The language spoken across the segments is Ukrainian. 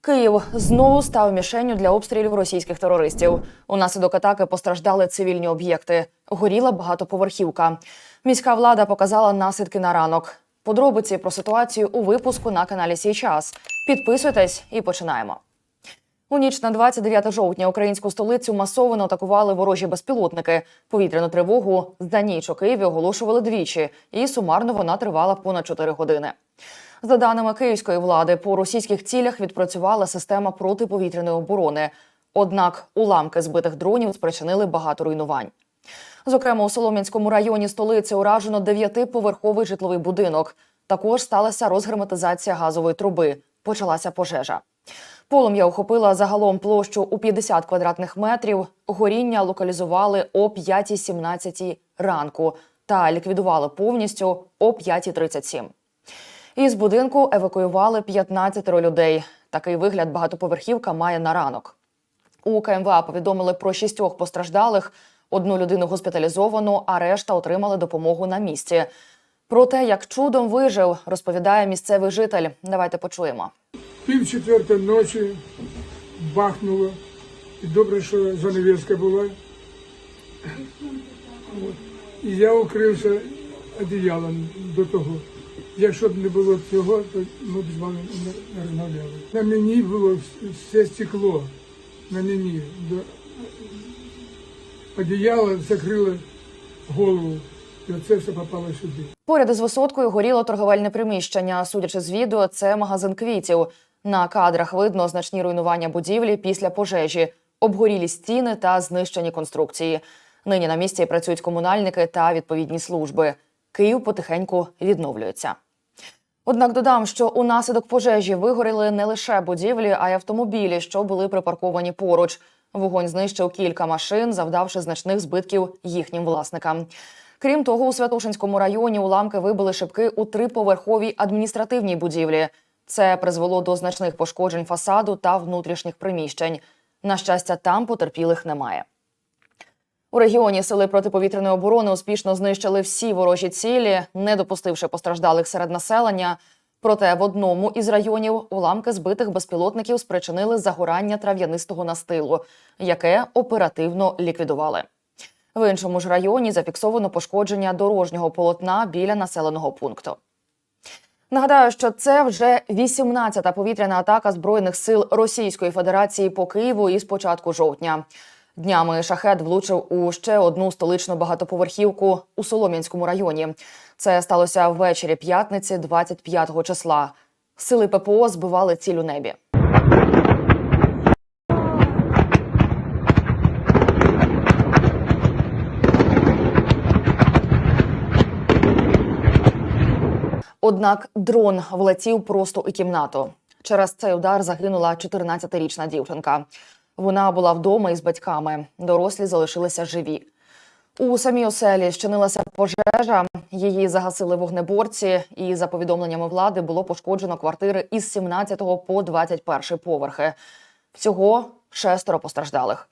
Київ знову став мішенню для обстрілів російських терористів. Унаслідок атаки постраждали цивільні об'єкти. Горіла багатоповерхівка. Міська влада показала наслідки на ранок. Подробиці про ситуацію у випуску на каналі Сій час. Підписуйтесь і починаємо. У ніч на 29 жовтня українську столицю масово атакували ворожі безпілотники. Повітряну тривогу за ніч у Києві оголошували двічі, і сумарно вона тривала понад 4 години. За даними київської влади, по російських цілях відпрацювала система протиповітряної оборони. Однак уламки збитих дронів спричинили багато руйнувань. Зокрема, у Солом'янському районі столиці уражено дев'ятиповерховий житловий будинок. Також сталася розгерметизація газової труби. Почалася пожежа. Полум'я охопила загалом площу у 50 квадратних метрів. Горіння локалізували о 5.17 ранку та ліквідували повністю о 5.37. Із будинку евакуювали 15 людей. Такий вигляд багатоповерхівка має на ранок. У КМВА повідомили про шістьох постраждалих. Одну людину госпіталізовано, а решта отримали допомогу на місці. Про те, як чудом вижив, розповідає місцевий житель. Давайте почуємо. Пів четвертої ночі бахнуло. І добре, що занавіска була. І я укрився одіялом до того. Якщо б не було цього, то ми б з вами не розмовляли. На мені було все стекло. На мені. Одіяло закрило голову. І оце все попало сюди. Поряд із висоткою горіло торговельне приміщення. Судячи з відео, це магазин квітів. На кадрах видно значні руйнування будівлі після пожежі, обгорілі стіни та знищені конструкції. Нині на місці працюють комунальники та відповідні служби. Київ потихеньку відновлюється. Однак додам, що унаслідок пожежі вигоріли не лише будівлі, а й автомобілі, що були припарковані поруч. Вогонь знищив кілька машин, завдавши значних збитків їхнім власникам. Крім того, у Святошинському районі уламки вибили шибки у триповерховій адміністративній будівлі. Це призвело до значних пошкоджень фасаду та внутрішніх приміщень. На щастя, там потерпілих немає. У регіоні сили протиповітряної оборони успішно знищили всі ворожі цілі, не допустивши постраждалих серед населення. Проте в одному із районів уламки збитих безпілотників спричинили загорання трав'янистого настилу, яке оперативно ліквідували. В іншому ж районі зафіксовано пошкодження дорожнього полотна біля населеного пункту. Нагадаю, що це вже 18-та повітряна атака збройних сил Російської Федерації по Києву із початку жовтня. Днями шахет влучив у ще одну столичну багатоповерхівку у Солом'янському районі. Це сталося ввечері п'ятниці, 25 числа. Сили ППО збивали ціль у небі. Однак дрон влетів просто у кімнату. Через цей удар загинула 14-річна дівчинка. Вона була вдома із батьками. Дорослі залишилися живі. У самій оселі щинилася пожежа. Її загасили вогнеборці, і за повідомленнями влади було пошкоджено квартири із 17 по 21 поверхи. Всього шестеро постраждалих.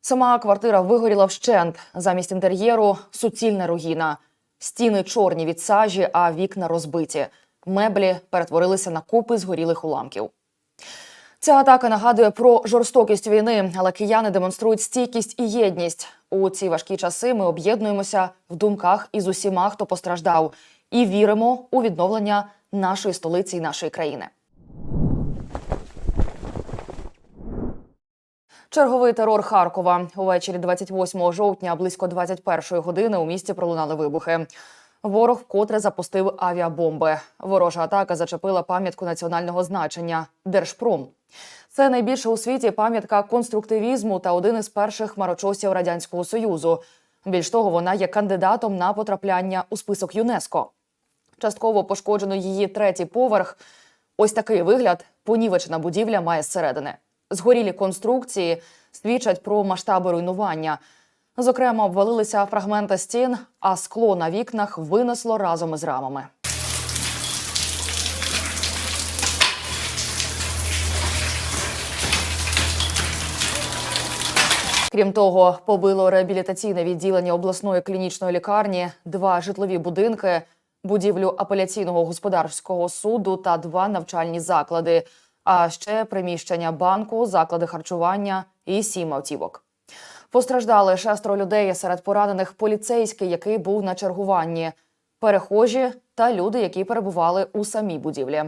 Сама квартира вигоріла вщент. Замість інтер'єру суцільна руїна. Стіни чорні від сажі, а вікна розбиті. Меблі перетворилися на купи згорілих уламків. Ця атака нагадує про жорстокість війни, але кияни демонструють стійкість і єдність. У ці важкі часи ми об'єднуємося в думках із усіма, хто постраждав, і віримо у відновлення нашої столиці і нашої країни. Черговий терор Харкова увечері 28 жовтня, близько 21 години у місті пролунали вибухи. Ворог вкотре запустив авіабомби. Ворожа атака зачепила пам'ятку національного значення Держпром. Це найбільша у світі пам'ятка конструктивізму та один із перших хмарочосів радянського союзу. Більш того, вона є кандидатом на потрапляння у список ЮНЕСКО. Частково пошкоджено її третій поверх. Ось такий вигляд понівечена будівля має зсередини. Згорілі конструкції свідчать про масштаби руйнування. Зокрема, обвалилися фрагменти стін, а скло на вікнах винесло разом із рамами. Крім того, побило реабілітаційне відділення обласної клінічної лікарні, два житлові будинки, будівлю апеляційного господарського суду та два навчальні заклади. а ще приміщення банку, заклади харчування і сім автівок. Постраждали шестеро людей серед поранених поліцейський, який був на чергуванні, перехожі та люди, які перебували у самій будівлі.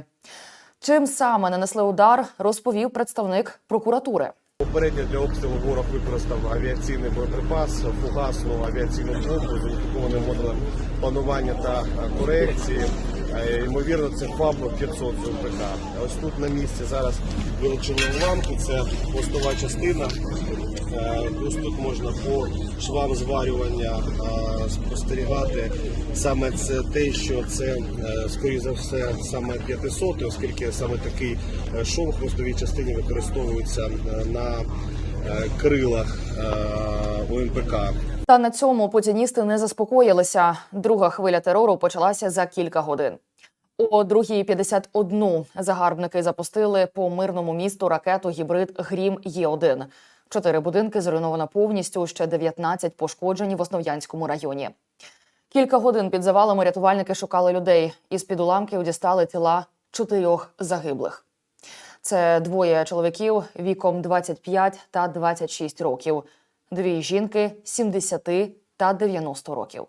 Чим саме нанесли удар, розповів представник прокуратури. Попередньо для обстрілу ворог використав авіаційний боєприпас, фугасну авіаційну бомбу з уніфікованим модулем планування та корекції. Е, Ймовірно, це ФАБ 500 з УПК. Ось тут на місці зараз вилучені уламки, це хвостова частина. Е, Плюс тут можна по швам зварювання е, спостерігати. Саме це те, що це, скоріше за все, саме 500, оскільки саме такий шов в хвостовій частині використовується на крилах УМПК. Та на цьому путіністи не заспокоїлися. Друга хвиля терору почалася за кілька годин. О 2.51 загарбники запустили по мирному місту ракету гібрид Грім Є1. Чотири будинки зруйновано повністю, ще 19 пошкоджені в Основ'янському районі. Кілька годин під завалами рятувальники шукали людей. Із під уламків дістали тіла чотирьох загиблих. Це двоє чоловіків віком 25 та 26 років, дві жінки 70 та 90 років.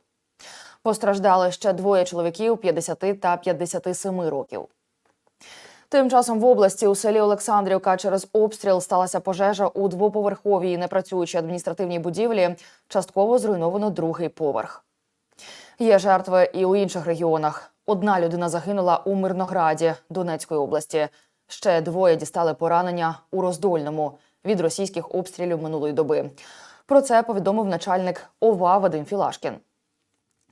Постраждали ще двоє чоловіків 50 та 57 років. Тим часом в області у селі Олександрівка через обстріл сталася пожежа у двоповерховій непрацюючій адміністративній будівлі. Частково зруйновано другий поверх. Є жертви і у інших регіонах. Одна людина загинула у Мирнограді Донецької області. Ще двоє дістали поранення у Роздольному від російських обстрілів минулої доби. Про це повідомив начальник ОВА Вадим Філашкін.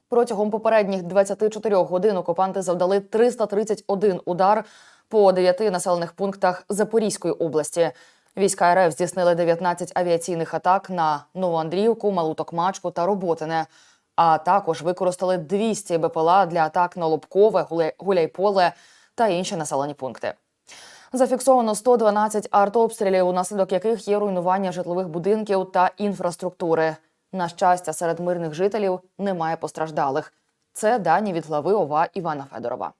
Протягом попередніх 24 годин окупанти завдали 331 удар по 9 населених пунктах Запорізької області. Війська РФ здійснили 19 авіаційних атак на Новоандріївку, Малу Токмачку та Роботине. А також використали 200 БПЛА для атак на Лобкове, Гуля- Гуляйполе та інші населені пункти. Зафіксовано 112 артобстрілів, унаслідок яких є руйнування житлових будинків та інфраструктури. На щастя, серед мирних жителів немає постраждалих. Це дані від глави ОВА Івана Федорова.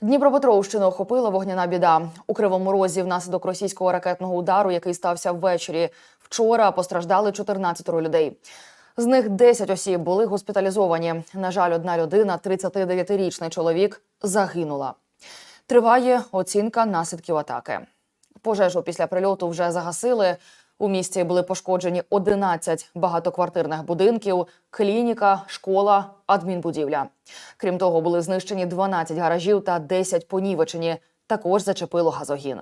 Дніпропетровщину охопила вогняна біда. У Кривому Розі внаслідок російського ракетного удару, який стався ввечері. Вчора постраждали 14 людей. З них 10 осіб були госпіталізовані. На жаль, одна людина, 39-річний чоловік, загинула. Триває оцінка наслідків атаки. Пожежу після прильоту вже загасили. У місті були пошкоджені 11 багатоквартирних будинків, клініка, школа, адмінбудівля. Крім того, були знищені 12 гаражів та 10 понівечені. Також зачепило газогін.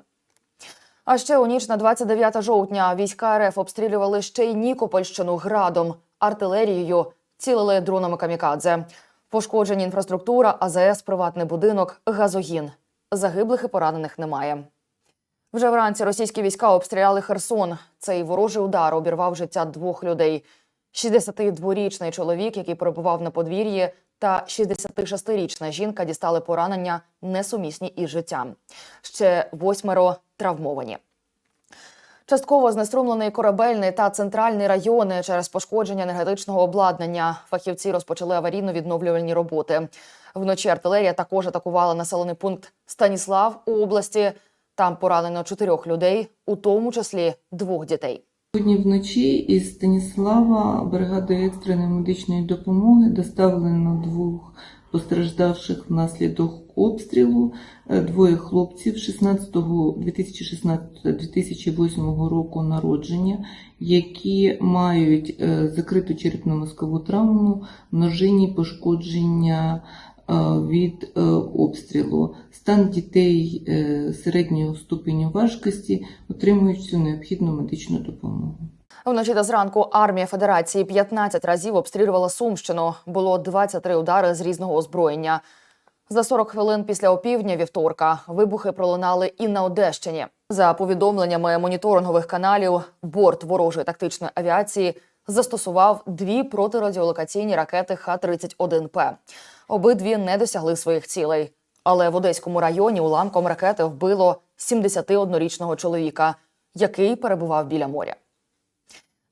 А ще у ніч на 29 жовтня війська РФ обстрілювали ще й Нікопольщину градом, артилерією, цілили дронами камікадзе. Пошкоджені інфраструктура, АЗС, приватний будинок, газогін. Загиблих і поранених немає. Вже вранці російські війська обстріляли Херсон. Цей ворожий удар обірвав життя двох людей: 62-річний чоловік, який перебував на подвір'ї, та 66-річна жінка дістали поранення несумісні із життям. Ще восьмеро травмовані. Частково знеструмлений корабельний та центральний райони через пошкодження енергетичного обладнання. Фахівці розпочали аварійно-відновлювальні роботи. Вночі артилерія також атакувала населений пункт Станіслав у області. Там поранено чотирьох людей, у тому числі двох дітей. Сьогодні вночі із Станіслава бригадою екстреної медичної допомоги доставлено двох постраждавших внаслідок обстрілу. Е, Двоє хлопців 16-2016-2008 року народження, які мають е, закриту черепно-мозкову травму, множинні пошкодження від е, обстрілу. Стан дітей е, середнього ступеню важкості отримують всю необхідну медичну допомогу. Вночі та зранку армія Федерації 15 разів обстрілювала Сумщину. Було 23 удари з різного озброєння. За 40 хвилин після опівдня вівторка вибухи пролунали і на Одещині. За повідомленнями моніторингових каналів, борт ворожої тактичної авіації застосував дві протирадіолокаційні ракети Х-31П. Обидві не досягли своїх цілей. Але в Одеському районі уламком ракети вбило 71-річного чоловіка, який перебував біля моря.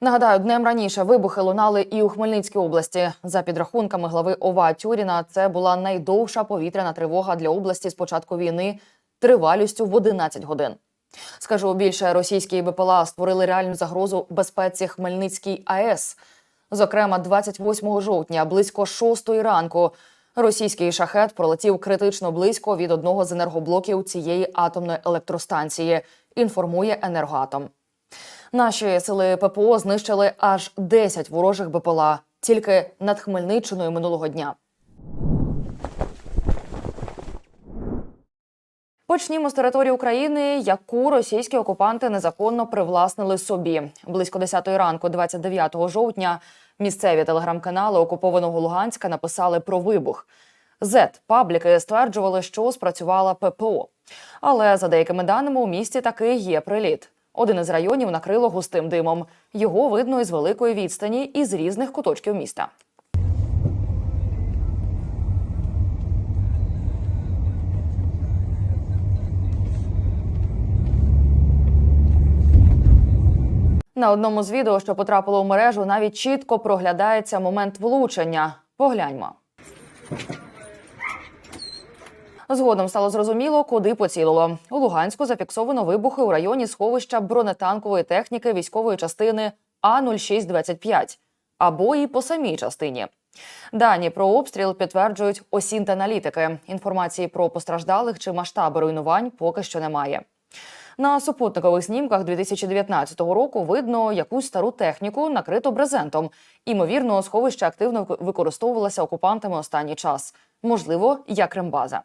Нагадаю, днем раніше вибухи лунали і у Хмельницькій області. За підрахунками глави ОВА Тюріна, це була найдовша повітряна тривога для області з початку війни тривалістю в 11 годин. Скажу більше, російські БПЛА створили реальну загрозу безпеці Хмельницькій АЕС. Зокрема, 28 жовтня, близько 6 ранку, російський шахет пролетів критично близько від одного з енергоблоків цієї атомної електростанції. Інформує енергоатом. Наші сили ППО знищили аж 10 ворожих БПЛА тільки над Хмельниччиною минулого дня. Почнімо з території України, яку російські окупанти незаконно привласнили собі. Близько 10 ранку, 29 жовтня, місцеві телеграм-канали окупованого Луганська написали про вибух. Зет пабліки стверджували, що спрацювала ППО. Але за деякими даними у місті таки є приліт. Один із районів накрило густим димом. Його видно із великої відстані і з різних куточків міста. На одному з відео, що потрапило в мережу, навіть чітко проглядається момент влучення. Погляньмо. Згодом стало зрозуміло, куди поцілило. У Луганську зафіксовано вибухи у районі сховища бронетанкової техніки військової частини А-0625 або і по самій частині. Дані про обстріл підтверджують осінт-аналітики. Інформації про постраждалих чи масштаби руйнувань поки що немає. На супутникових знімках 2019 року видно якусь стару техніку, накриту брезентом. Імовірно, сховище активно використовувалося окупантами останній час, можливо, як рембаза.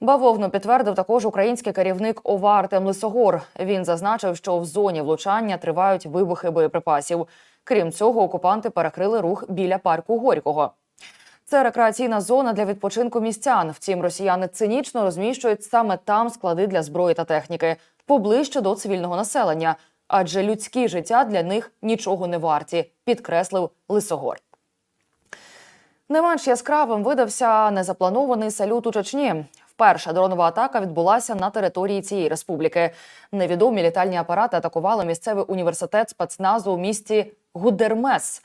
Бавовну підтвердив також український керівник ОВА Артем Лисогор. Він зазначив, що в зоні влучання тривають вибухи боєприпасів. Крім цього, окупанти перекрили рух біля парку Горького. Це рекреаційна зона для відпочинку містян. Втім, росіяни цинічно розміщують саме там склади для зброї та техніки, поближче до цивільного населення, адже людські життя для них нічого не варті, підкреслив Лисогор. Не менш яскравим видався незапланований салют у Чечні. Вперше дронова атака відбулася на території цієї республіки. Невідомі літальні апарати атакували місцевий університет спецназу у місті Гудермес.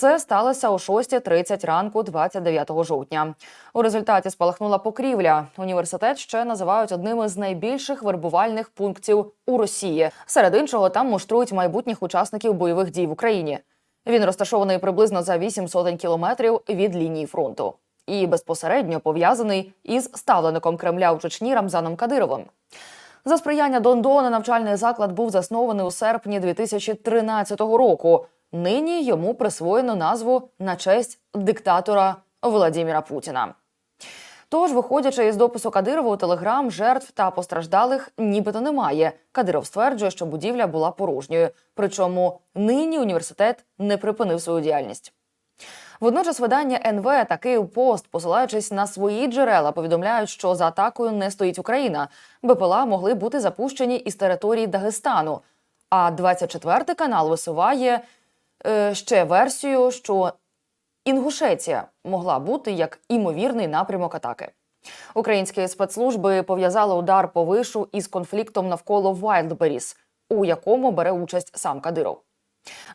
Це сталося о 6.30 ранку, 29 жовтня. У результаті спалахнула покрівля. Університет ще називають одним із найбільших вербувальних пунктів у Росії. Серед іншого, там муштрують майбутніх учасників бойових дій в Україні. Він розташований приблизно за 8 сотень кілометрів від лінії фронту і безпосередньо пов'язаний із ставлеником Кремля у Чечні Рамзаном Кадировим. За сприяння Дондона навчальний заклад був заснований у серпні 2013 року. Нині йому присвоєно назву на честь диктатора Володимира Путіна. Тож, виходячи із допису Кадирова у телеграм, жертв та постраждалих нібито немає. Кадиров стверджує, що будівля була порожньою. Причому нині університет не припинив свою діяльність. Водночас видання НВ та Київпост, посилаючись на свої джерела, повідомляють, що за атакою не стоїть Україна. БПЛА могли бути запущені із території Дагестану. А 24 канал висуває ще версію, що Інгушеція могла бути як імовірний напрямок атаки. Українські спецслужби пов'язали удар по вишу із конфліктом навколо Вайлдберіс, у якому бере участь сам Кадиров.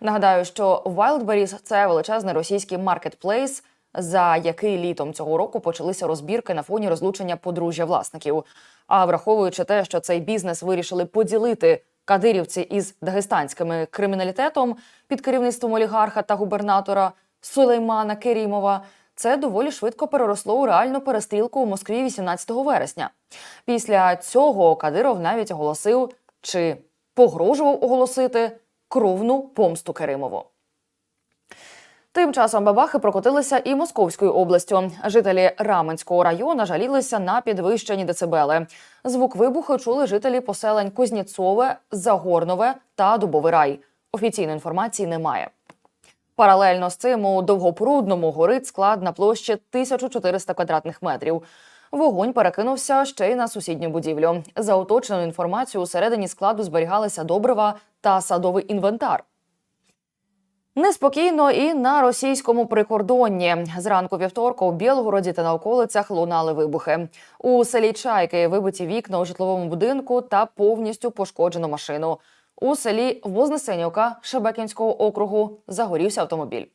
Нагадаю, що Wildberries – це величезний російський маркетплейс, за який літом цього року почалися розбірки на фоні розлучення подружжя власників. А враховуючи те, що цей бізнес вирішили поділити кадирівці із дагестанським криміналітетом під керівництвом олігарха та губернатора Сулеймана Керімова, це доволі швидко переросло у реальну перестрілку у Москві 18 вересня. Після цього Кадиров навіть оголосив чи погрожував оголосити кровну помсту Керимову. Тим часом бабахи прокотилися і Московською областю. Жителі Раменського району жалілися на підвищені децибели. Звук вибуху чули жителі поселень Кузнєцове, Загорнове та Дубовий рай. Офіційної інформації немає. Паралельно з цим у Довгопрудному горить склад на площі 1400 квадратних метрів. Вогонь перекинувся ще й на сусідню будівлю. За уточненою інформацією, усередині складу зберігалися добрива та садовий інвентар. Неспокійно і на російському прикордонні. Зранку вівторка у Білгороді та на околицях лунали вибухи. У селі Чайки вибиті вікна у житловому будинку та повністю пошкоджено машину. У селі Вознесенівка Шебекінського округу загорівся автомобіль.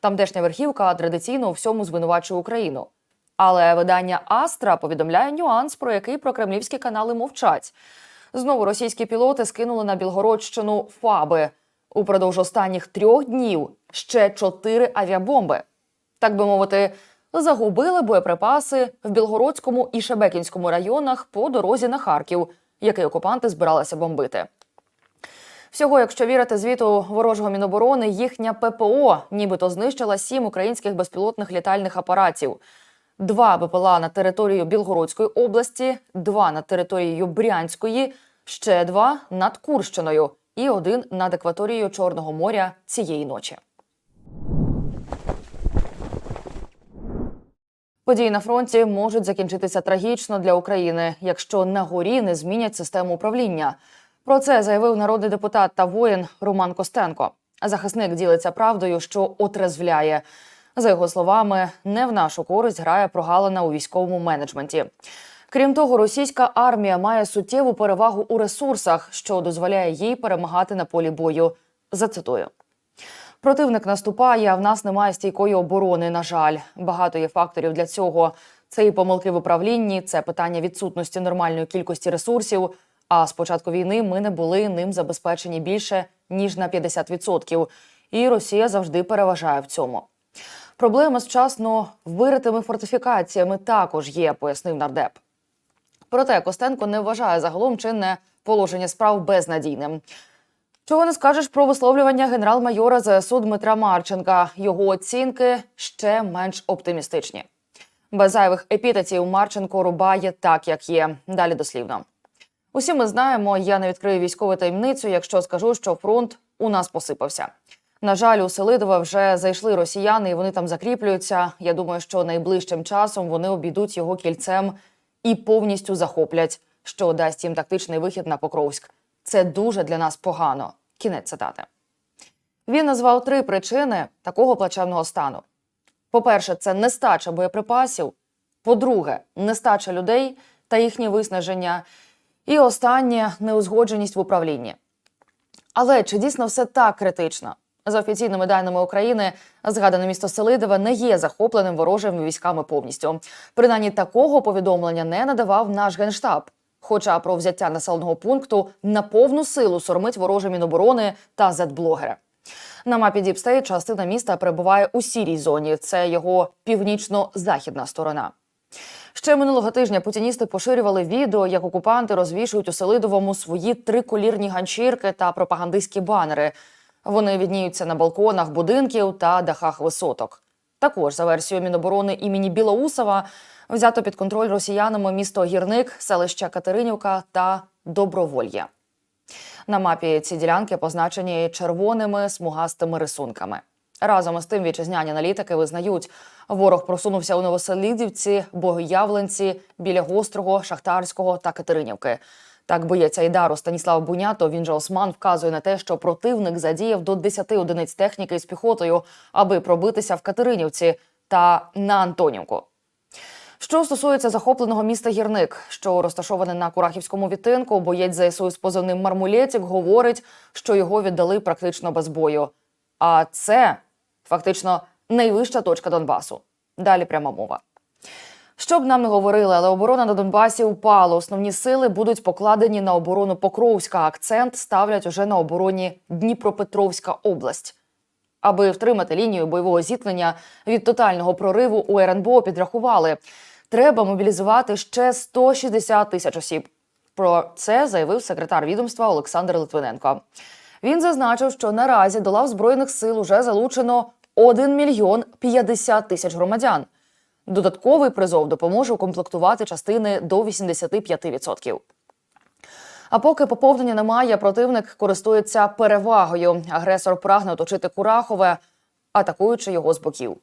Тамдешня верхівка традиційно у всьому звинувачує Україну. Але видання Астра повідомляє нюанс, про який прокремлівські канали мовчать. Знову російські пілоти скинули на Білгородщину ФАБи. Упродовж останніх трьох днів ще чотири авіабомби. Так би мовити, загубили боєприпаси в Білгородському і Шебекінському районах по дорозі на Харків, який окупанти збиралися бомбити. Всього, якщо вірити звіту ворожого міноборони, їхня ППО нібито знищила сім українських безпілотних літальних апаратів. Два БПЛА на територію Білгородської області, два над територією Брянської, ще два над Курщиною і один над екваторією Чорного моря цієї ночі. Події на фронті можуть закінчитися трагічно для України, якщо на горі не змінять систему управління. Про це заявив народний депутат та воїн Роман Костенко. Захисник ділиться правдою, що отрезвляє. За його словами, не в нашу користь грає прогалина у військовому менеджменті. Крім того, російська армія має суттєву перевагу у ресурсах, що дозволяє їй перемагати на полі бою. Зацитую. Противник наступає, а в нас немає стійкої оборони. На жаль, багато є факторів для цього. Це і помилки в управлінні, це питання відсутності нормальної кількості ресурсів. А з початку війни ми не були ним забезпечені більше ніж на 50%. І Росія завжди переважає в цьому. Проблема з вчасно виритими фортифікаціями також є, пояснив нардеп. Проте Костенко не вважає загалом чинне положення справ безнадійним. Чого не скажеш про висловлювання генерал-майора ЗСУ Дмитра Марченка? Його оцінки ще менш оптимістичні. Без зайвих епітетів Марченко рубає так, як є. Далі дослівно. Усі ми знаємо, я не відкрию військову таємницю, якщо скажу, що фронт у нас посипався. На жаль, у Селидове вже зайшли росіяни, і вони там закріплюються. Я думаю, що найближчим часом вони обійдуть його кільцем і повністю захоплять, що дасть їм тактичний вихід на Покровськ. Це дуже для нас погано. Кінець цитати. Він назвав три причини такого плачевного стану: по-перше, це нестача боєприпасів. По-друге, нестача людей та їхнє виснаження. І останнє неузгодженість в управлінні. Але чи дійсно все так критично? За офіційними даними України, згадане місто Селидове не є захопленим ворожими військами повністю. Принаймні такого повідомлення не надавав наш генштаб. Хоча про взяття населеного пункту на повну силу сормить вороже міноборони та зетблогери. На мапі Діпстейт частина міста перебуває у сірій зоні. Це його північно-західна сторона. Ще минулого тижня путіністи поширювали відео, як окупанти розвішують у Селидовому свої триколірні ганчірки та пропагандистські банери. Вони відніються на балконах будинків та дахах висоток. Також за версією Міноборони імені Білоусова взято під контроль росіянами місто Гірник, селища Катеринівка та Добровольє. На мапі ці ділянки позначені червоними смугастими рисунками. Разом із тим вітчизняні аналітики визнають, ворог просунувся у Новоселідівці, Богоявленці, біля Гострого, Шахтарського та Катеринівки. Так боєць Айдару Станіслав Бунято, він же Осман, вказує на те, що противник задіяв до 10 одиниць техніки з піхотою, аби пробитися в Катеринівці та на Антонівку. Що стосується захопленого міста Гірник, що розташоване на Курахівському відтинку, боєць ЗСУ з позивним Мармулєцік говорить, що його віддали практично без бою. А це фактично найвища точка Донбасу. Далі пряма мова. Що б нам не говорили, але оборона на Донбасі впала. Основні сили будуть покладені на оборону Покровська. Акцент ставлять уже на обороні Дніпропетровська область. Аби втримати лінію бойового зіткнення від тотального прориву у РНБО підрахували. Треба мобілізувати ще 160 тисяч осіб. Про це заявив секретар відомства Олександр Литвиненко. Він зазначив, що наразі до лав збройних сил уже залучено 1 мільйон 50 тисяч громадян. Додатковий призов допоможе укомплектувати частини до 85%. А поки поповнення немає, противник користується перевагою. Агресор прагне оточити Курахове, атакуючи його з боків.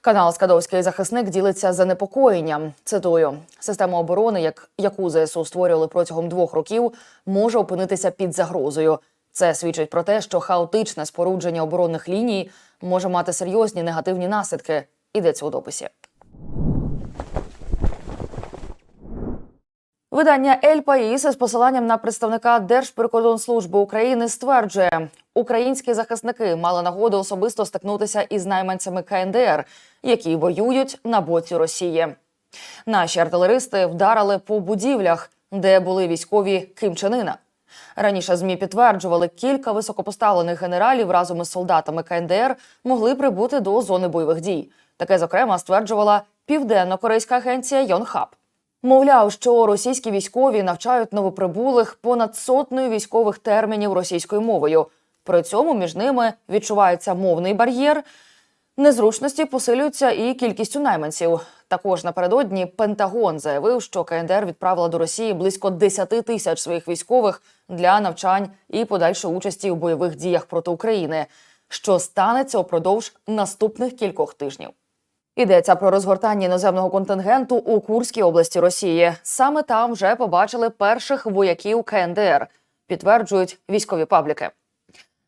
Канал Скадовський захисник ділиться занепокоєнням. Цитую: система оборони, як яку ЗСУ створювали протягом двох років, може опинитися під загрозою. Це свідчить про те, що хаотичне спорудження оборонних ліній може мати серйозні негативні наслідки. Ідеться у дописі. Видання Ель Паїс з посиланням на представника Держприкордонслужби України стверджує, українські захисники мали нагоду особисто стикнутися із найманцями КНДР, які воюють на боці Росії. Наші артилеристи вдарили по будівлях, де були військові Ким Чен Ына. Раніше змі підтверджували, кілька високопоставлених генералів разом із солдатами КНДР могли прибути до зони бойових дій. Таке, зокрема, стверджувала південно-корейська агенція Йонхаб. Мовляв, що російські військові навчають новоприбулих понад сотнею військових термінів російською мовою. При цьому між ними відчувається мовний бар'єр. Незручності посилюються і кількістю найманців. Також напередодні Пентагон заявив, що КНДР відправила до Росії близько 10 тисяч своїх військових для навчань і подальшої участі у бойових діях проти України, що станеться упродовж наступних кількох тижнів. Йдеться про розгортання іноземного контингенту у Курській області Росії. Саме там вже побачили перших вояків КНДР, підтверджують військові пабліки.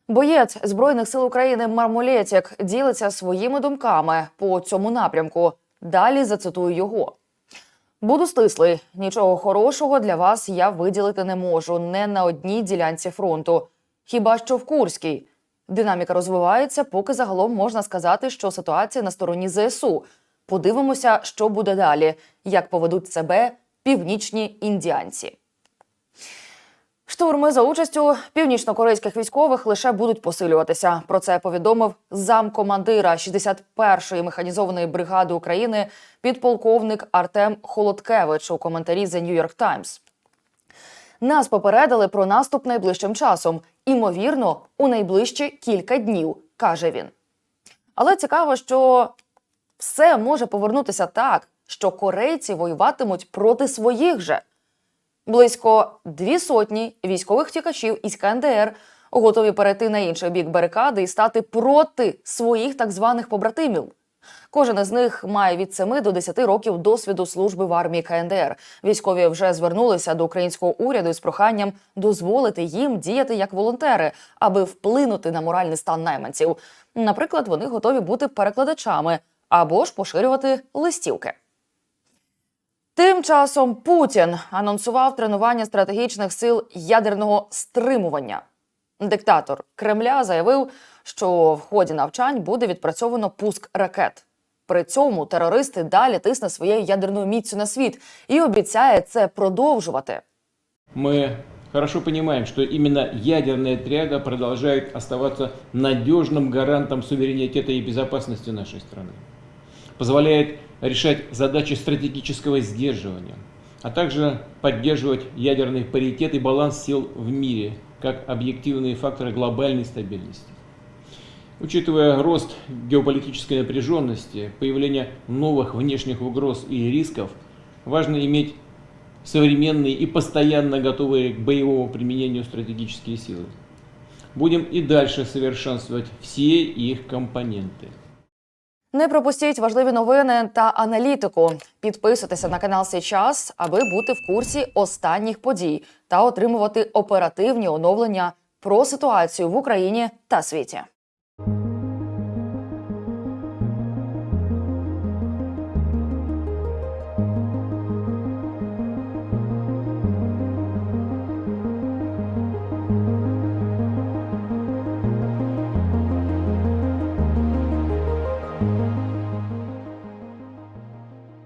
Боєць збройних сил України Мармолєтік ділиться своїми думками по цьому напрямку. Далі зацитую його. Буду стислий. Нічого хорошого для вас я виділити не можу не на одній ділянці фронту. Хіба що в Курській. Динаміка розвивається, поки загалом можна сказати, що ситуація на стороні ЗСУ. Подивимося, що буде далі, як поведуть себе північні індіанці. Штурми за участю північно-корейських військових лише будуть посилюватися. Про це повідомив замкомандира 61-ї механізованої бригади України підполковник Артем Холодкевич у коментарі The New York Times. Нас попередили про наступ найближчим часом, імовірно, у найближчі кілька днів, каже він. Але цікаво, що все може повернутися так, що корейці воюватимуть проти своїх же. Близько дві сотні військових втікачів із КНДР готові перейти на інший бік барикади і стати проти своїх так званих побратимів. Кожен із них має від 7 до 10 років досвіду служби в армії КНДР. Військові вже звернулися до українського уряду з проханням дозволити їм діяти як волонтери, аби вплинути на моральний стан найманців. Наприклад, вони готові бути перекладачами або ж поширювати листівки. Тим часом Путін анонсував тренування стратегічних сил ядерного стримування. Диктатор Кремля заявив, що в ході навчань буде відпрацьовано пуск ракет. При цьому терористи далі тисне своєю ядерною міцю на світ і обіцяє це продовжувати. Мы хорошо понимаем, что именно ядерная триада продолжает оставаться надежным гарантом суверенитета и безопасности нашей страны. Позволяет решать задачи стратегического сдерживания, а также поддерживать ядерный паритет и баланс сил в мире как объективные факторы глобальной стабильности. Учитывая рост геополитической напряженности, появление новых внешних угроз и рисков, важно иметь современные и постоянно готовые к боевому применению стратегические силы. Будем и дальше совершенствовать все их компоненты. Не пропустіть важливі новини та аналітику. Підписуйтеся на канал Сейчас, аби бути в курсі останніх подій та отримувати оперативні оновлення про ситуацію в Україні та світі.